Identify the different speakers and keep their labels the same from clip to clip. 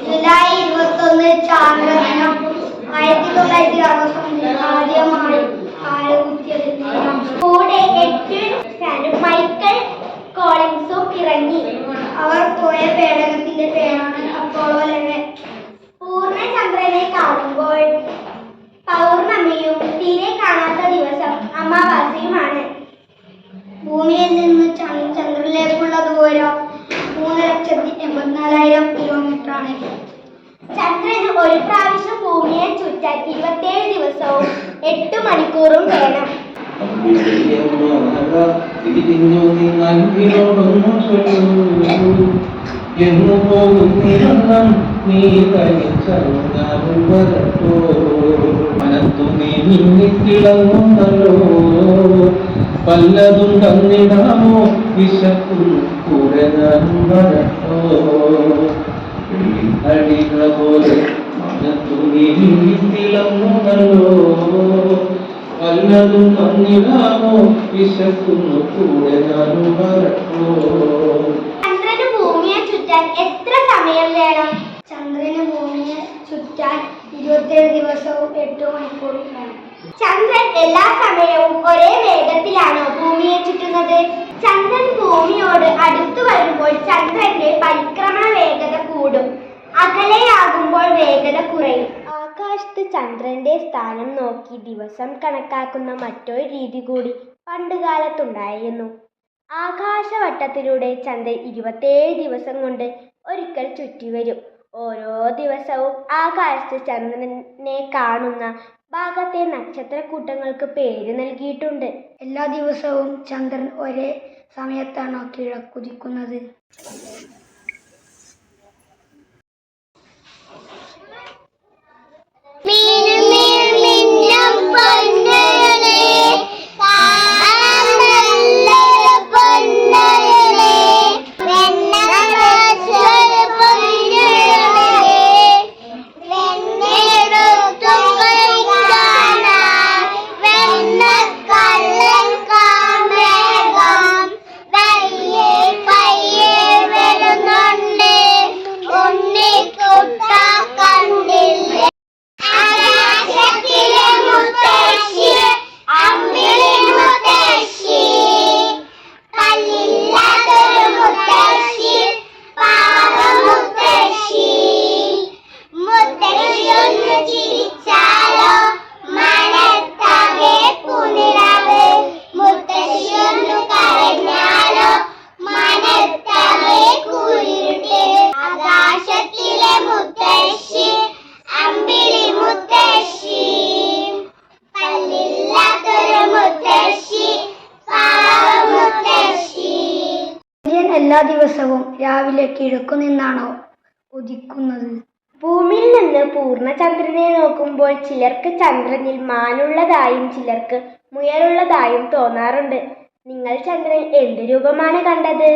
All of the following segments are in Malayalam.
Speaker 1: ജൂലൈ ഇരുപത്തൊന്ന് ചാന്ദ്രദിനം ആയിരത്തി തൊള്ളായിരത്തി അറുപത്തൊന്നിൽ ആദ്യമായി കാലുകുത്തിയത് കൂടെ എട്ട് ഫാനും മൈക്കൽ കോളിൻസും ഇറങ്ങി. അവർ പോയ പേടകത്തിന്റെ പേരാണ് അപ്പോളോ ലെവൻ പൂർണചന്ദ്രനെ കാണുമ്പോൾ പൗർണമിയും തീരെ കാണാത്ത ദിവസം അമാവാസിയുമാണ് ഒരു പ്രാവശ്യം ഭൂമിയെ ചുറ്റാൻ ഇരുപത്തേഴ് ദിവസവും എട്ട് മണിക്കൂറും വേണം.
Speaker 2: പല്ലതും തന്നിടാമോ? വിശക്കും കൂടെ ഞാനും വരട്ടോ പോലെ മിന്നിത്തിളങ്ങുന്നല്ലോ വല്ലതും തന്നിടാമോ? വിശക്കുന്നു കൂടെ ഞാനും വരട്ടോ.
Speaker 1: ഭൂമിയെ ചുറ്റാൻ എത്ര സമയം വേണം? ചന്ദ്രന് ഭൂമിയെ ചുറ്റാൻ ഇരുപത്തേഴ് ദിവസവും എട്ട് മണിക്കൂറും വേണം. ചന്ദ്രൻ എല്ലാ സമയവും ഒരേ വേഗത്തിലാണ് ഭൂമിയെ ചുറ്റുന്നത്? ചന്ദ്രൻ ഭൂമിയോട് അടുത്തു വരുമ്പോൾ ചന്ദ്രന്റെ പരിക്രമണ വേഗത കൂടും. അകലെയാകുമ്പോൾ വേഗത കുറയും. ആകാശത്ത് ചന്ദ്രന്റെ സ്ഥാനം നോക്കി ദിവസം കണക്കാക്കുന്ന മറ്റൊരു രീതി കൂടി പണ്ടുകാലത്തുണ്ടായിരുന്നു. ആകാശവട്ടത്തിലൂടെ ചന്ദ്രൻ ഇരുപത്തേഴ് ദിവസം കൊണ്ട് ഒരിക്കൽ ചുറ്റിവരും ഓരോ ദിവസവും ആകാശത്ത് ചന്ദ്രനെ കാണുന്ന ഭാഗത്തെ നക്ഷത്രക്കൂട്ടങ്ങൾക്ക് പേര് നൽകിയിട്ടുണ്ട്. എല്ലാ ദിവസവും ചന്ദ്രൻ ഒരേ സമയത്താണോ കിഴക്കുതിക്കുന്നത്? എല്ലാ ദിവസവും രാവിലെ കിഴക്കു നിന്നാണോ ഉദിക്കുന്നത്? ഭൂമിയിൽ നിന്ന് പൂർണചന്ദ്രനെ നോക്കുമ്പോൾ ചിലർക്ക് ചന്ദ്രനിൽ മാനുള്ളതായും ചിലർക്ക് മുയലുള്ളതായും തോന്നാറുണ്ട്. നിങ്ങൾ ചന്ദ്രൻ എന്ത് രൂപമാണ് കണ്ടത്?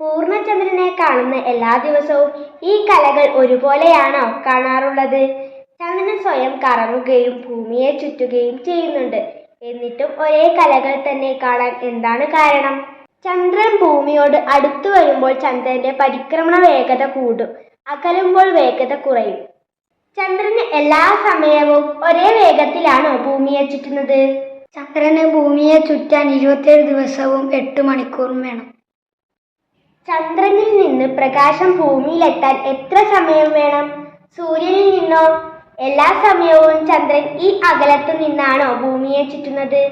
Speaker 1: പൂർണചന്ദ്രനെ കാണുന്ന എല്ലാ ദിവസവും ഈ കലകൾ ഒരുപോലെയാണോ കാണാറുള്ളത്? ചന്ദ്രൻ സ്വയം കറങ്ങുകയും ഭൂമിയെ ചുറ്റുകയും ചെയ്യുന്നുണ്ട്. എന്നിട്ടും ഒരേ കലകൾ തന്നെ കാണാൻ എന്താണ് കാരണം? ചന്ദ്രൻ ഭൂമിയോട് അടുത്തു വരുമ്പോൾ ചന്ദ്രന്റെ പരിക്രമണ വേഗത കൂടും. അകലുമ്പോൾ വേഗത കുറയും. ചന്ദ്രന് എല്ലാ സമയവും ഒരേ വേഗത്തിലാണോ ഭൂമിയെ ചുറ്റുന്നത്? ചന്ദ്രന് ഭൂമിയെ ചുറ്റാൻ ഇരുപത്തിയേഴ് ദിവസവും എട്ട് മണിക്കൂറും വേണം. ചന്ദ്രനിൽ നിന്ന് പ്രകാശം ഭൂമിയിലെത്താൻ എത്ര സമയം വേണം? സൂര്യനിൽ നിന്നോ? എല്ലാ സമയവും ചന്ദ്രൻ ഈ അകലത്തു നിന്നാണോ ഭൂമിയെ ചുറ്റുന്നത്?